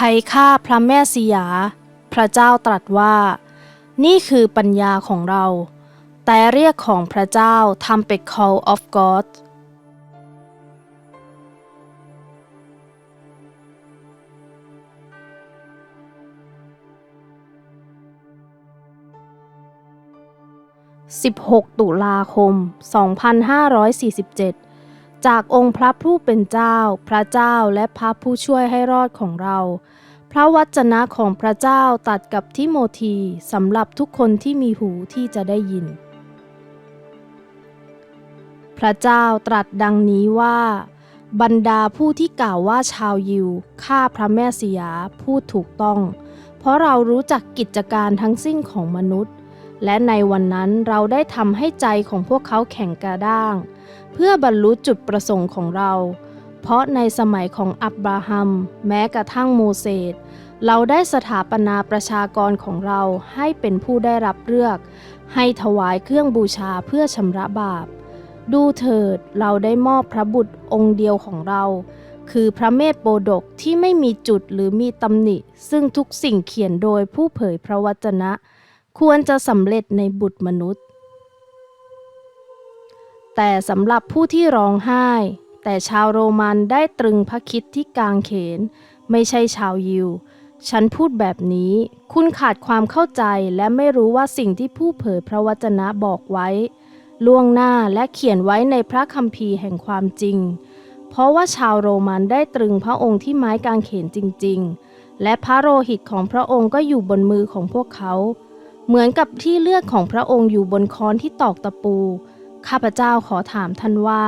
ใครฆ่าพระแม่สียา พระเจ้าตรัสว่า นี่คือปัญญาของเรา แต่เรียกของพระเจ้าทำเป็น call of God 16 ตุลาคม 2547 จากองค์พระผู้เป็นเจ้า พระเจ้าและพระผู้ช่วยให้รอดของเรา พระวจนะของพระเจ้าตัดกับทิโมธีสำหรับทุกคนที่มีหูที่จะได้ยิน พระเจ้าตรัสดังนี้ว่า บรรดาผู้ที่กล่าวว่าชาวยิวฆ่าพระแม่สยาพูดถูกต้อง เพราะเรารู้จักกิจการทั้งสิ้นของมนุษย์ และในวันนั้นเราได้ทำให้ใจของพวกเขาแข็งกระด้าง เพื่อบรรลุจุดประสงค์ของเรา เพราะในสมัยของอับราฮัม แม้กระทั่งโมเสสเราได้สถาปนาประชากรของเราให้เป็นผู้ได้รับเลือก ให้ถวายเครื่องบูชาเพื่อชำระบาป ดูเถิดเราได้มอบพระบุตรองค์เดียวของเรา คือพระเมธโปดกที่ไม่มีจุดหรือมีตำหนิ ซึ่งทุกสิ่งเขียนโดยผู้เผยพระวจนะ ควรจะสำเร็จในบุตรมนุษย์ แต่สำหรับผู้ที่ร้องไห้ แต่ชาวโรมันได้ตรึงพระคิดที่กางเขน ไม่ใช่ชาวยิว ฉันพูดแบบนี้ คุณขาดความเข้าใจและไม่รู้ว่าสิ่งที่ผู้เผยพระวจนะบอกไว้ ล่วงหน้าและเขียนไว้ในพระคัมภีร์แห่งความจริง เพราะว่าชาวโรมันได้ตรึงพระองค์ที่ไม้กางเขนจริง ๆ และพระโลหิตของพระองค์ก็อยู่บนมือของพวกเขา เหมือนกับที่เลือดของพระองค์อยู่บนค้อนที่ตอกตะปู ข้าพเจ้าขอถามท่านว่า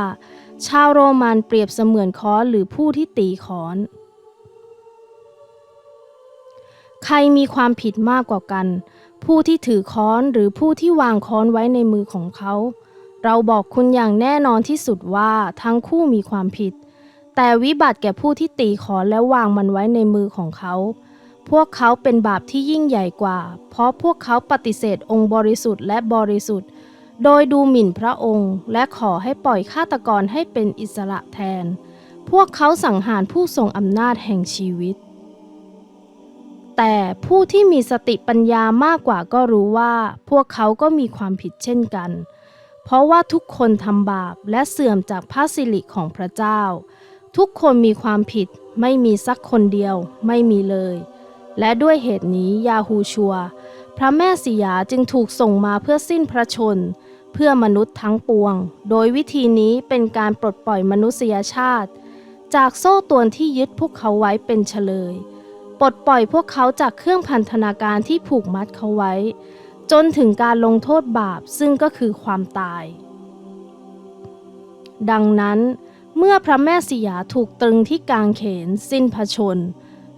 ชาวโรมันเปรียบเสมือนค้อนหรือผู้ที่ตีค้อน ใครมีความผิดมากกว่ากัน ผู้ที่ถือค้อนหรือผู้ที่วางค้อนไว้ในมือของเขา เราบอกคุณอย่างแน่นอนที่สุดว่าทั้งคู่มีความผิด แต่วิบัติแก่ผู้ที่ตีค้อนและวางมันไว้ในมือของเขา พวกเขาเป็นบาปที่ยิ่งใหญ่กว่า เพราะพวกเขาปฏิเสธองค์บริสุทธิ์และบริสุทธิ์ โดยดูหมิ่นพระองค์ และขอให้ปล่อยฆาตกรให้เป็นอิสระแทน พวกเขาสังหารผู้ทรงอำนาจแห่งชีวิต แต่ผู้ที่มีสติปัญญามากกว่าก็รู้ว่า พวกเขาก็มีความผิดเช่นกัน เพราะว่าทุกคนทำบาปและเสื่อมจากพระสิริของพระเจ้า ทุกคนมีความผิดไม่มีสักคนเดียวไม่มีเลย และด้วยเหตุนี้ยาฮูชัว พระแม่สิยาจึงถูกส่งมาเพื่อสิ้นพระชน เพื่อมนุษย์ทั้งปวง โดยวิธีนี้เป็นการปลดปล่อยมนุษยชาติ จากโซ่ตรวนที่ยึดพวกเขาไว้เป็นเฉลย ปลดปล่อยพวกเขาจากเครื่องพันธนาการที่ผูกมัดเขาไว้ จนถึงการลงโทษบาปซึ่งก็คือความตาย ดังนั้น เมื่อพระแม่สิยาถูกตรึงที่กางเขนสิ้นพระชน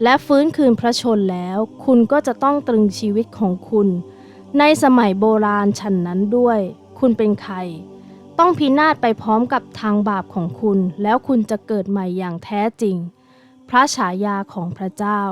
และฟื้นคืนพระชนแล้ว คุณก็จะต้องตรึงชีวิตของคุณ ในสมัยโบราณฉันนั้นด้วย คุณเป็นใคร ต้องพินาศไปพร้อมกับทางบาปของคุณ แล้วคุณจะเกิดใหม่อย่างแท้จริง พระฉายาของพระเจ้า